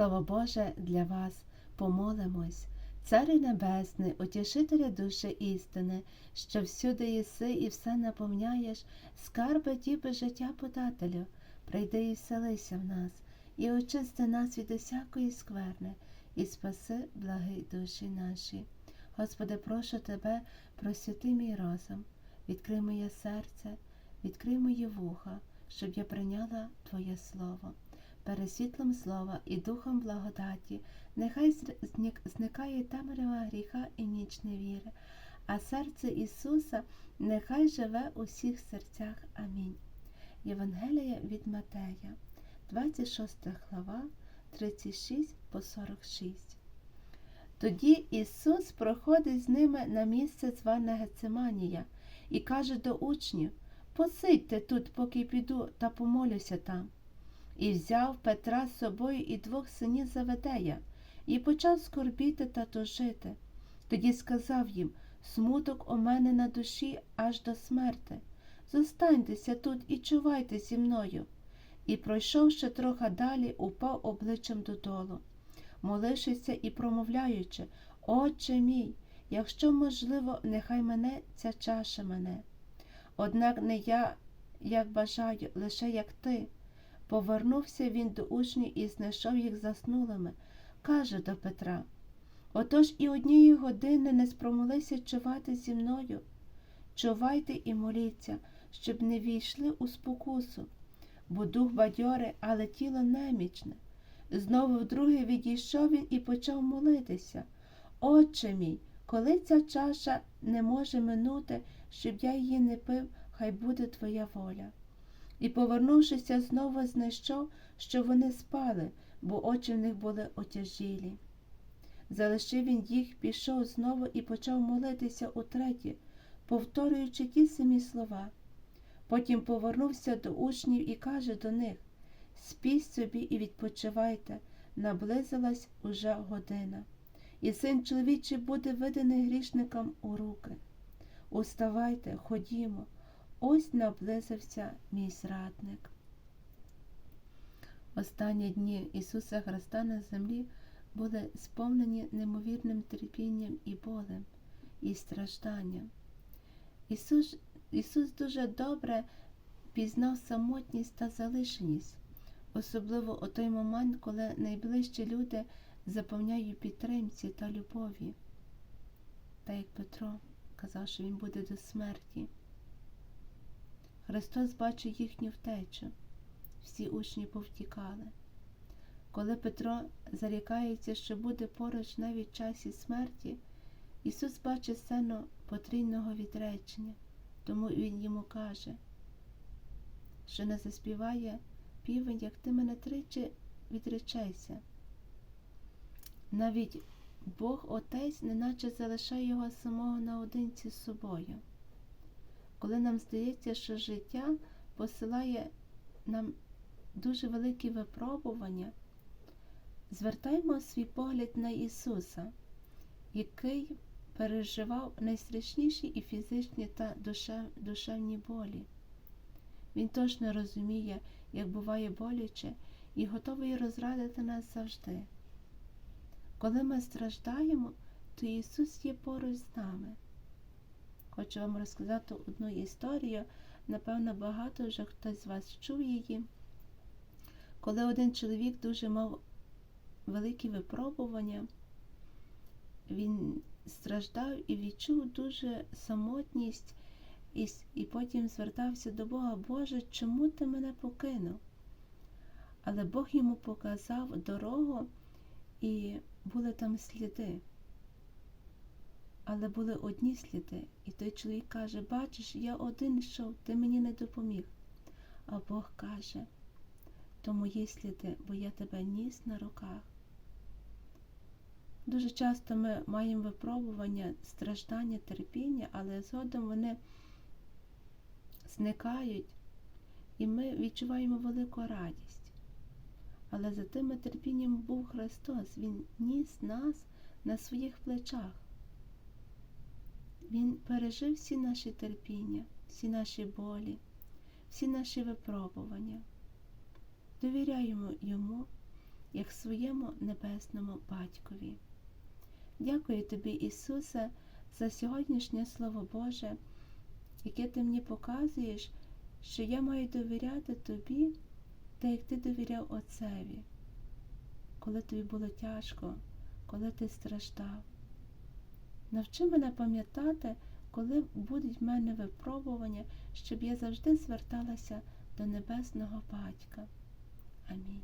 Слово Боже для вас помолимось. Царю Небесний, утішителя душі істини, що всюди єси і все наповняєш, скарби діби життя подателю, прийди і вселися в нас, і очисти нас від усякої скверни, і спаси благи душі наші. Господи, прошу Тебе, просвяти мій розум, відкрий моє серце, відкрий мої вуха, щоб я прийняла Твоє Слово. Перед світлом слова і духом благодаті, нехай зникає темрява гріха і ніч невіри, а серце Ісуса нехай живе у всіх серцях. Амінь. Євангелія від Матея, 26 глава, 36 по 46. Тоді Ісус проходить з ними на місце зване Гециманія і каже до учнів: Посидьте тут, поки піду та помолюся там. І взяв Петра з собою і двох синів Заведея, і почав скорбіти та тужити. Тоді сказав їм Смуток у мене на душі аж до смерти. Зостаньтеся тут і чувайте зі мною. І, пройшовши трохи далі, упав обличчям додолу, молившися і промовляючи, Отче мій, якщо можливо, нехай мене ця чаша мене. Однак не я, як бажаю, лише як ти. Повернувся він до учнів і знайшов їх заснулими. Каже до Петра Отож і однієї години не спромолися чувати зі мною. Чувайте і моліться, щоб не війшли у спокусу, бо дух бадьоре, але тіло немічне. Знову вдруге відійшов він і почав молитися. Отче мій, коли ця чаша не може минути, щоб я її не пив, хай буде твоя воля. І, повернувшися, знову знайшов, що вони спали, бо очі в них були отяжілі. Залишив він їх, пішов знову і почав молитися утретє, повторюючи ті самі слова. Потім повернувся до учнів і каже до них Спіть собі і відпочивайте, наблизилась уже година, і син чоловічий буде виданий грішникам у руки. Уставайте, ходімо. Ось наблизився мій зрадник. Останні дні Ісуса Христа на землі були сповнені неймовірним терпінням і болем, і стражданням. Ісус, Ісус дуже добре пізнав самотність та залишеність, особливо у той момент, коли найближчі люди заповняють підтримці та любові. Та як Петро казав, що він буде до смерті. Христос бачив їхню втечу, всі учні повтікали. Коли Петро зарікається, що буде поруч навіть в часі смерті, Ісус бачить сцену потрійного відречення, тому Він йому каже, що не заспіває півень, як ти мене тричі відречайся. Навіть Бог Отець неначе залишає його самого наодинці з собою коли нам здається, що життя посилає нам дуже великі випробування, звертаймо свій погляд на Ісуса, який переживав найстрашніші і фізичні та душевні болі. Він точно розуміє, як буває боляче, і готовий розрадити нас завжди. Коли ми страждаємо, то Ісус є поруч з нами. Хочу вам розказати одну історію. Напевно, багато вже хтось з вас чув її. Коли один чоловік дуже мав великі випробування, він страждав і відчув дуже самотність, і, і потім звертався до Бога, Боже, чому ти мене покинув? Але Бог йому показав дорогу, і були там сліди але були одні сліди, і той чоловік каже, бачиш, я один йшов, ти мені не допоміг. А Бог каже, то мої сліди, бо я тебе ніс на руках. Дуже часто ми маємо випробування, страждання, терпіння, але згодом вони зникають, і ми відчуваємо велику радість. Але за тими терпінням був Христос, Він ніс нас на своїх плечах. Він пережив всі наші терпіння, всі наші болі, всі наші випробування. Довіряємо йому як своєму небесному батькові. Дякую тобі, Ісусе, за сьогоднішнє Слово Боже, яке ти мені показуєш, що я маю довіряти тобі, так як ти довіряв Отцеві, коли тобі було тяжко, коли ти страждав. Навчи мене пам'ятати, коли будуть в мене випробування, щоб я завжди зверталася до Небесного Батька. Амінь.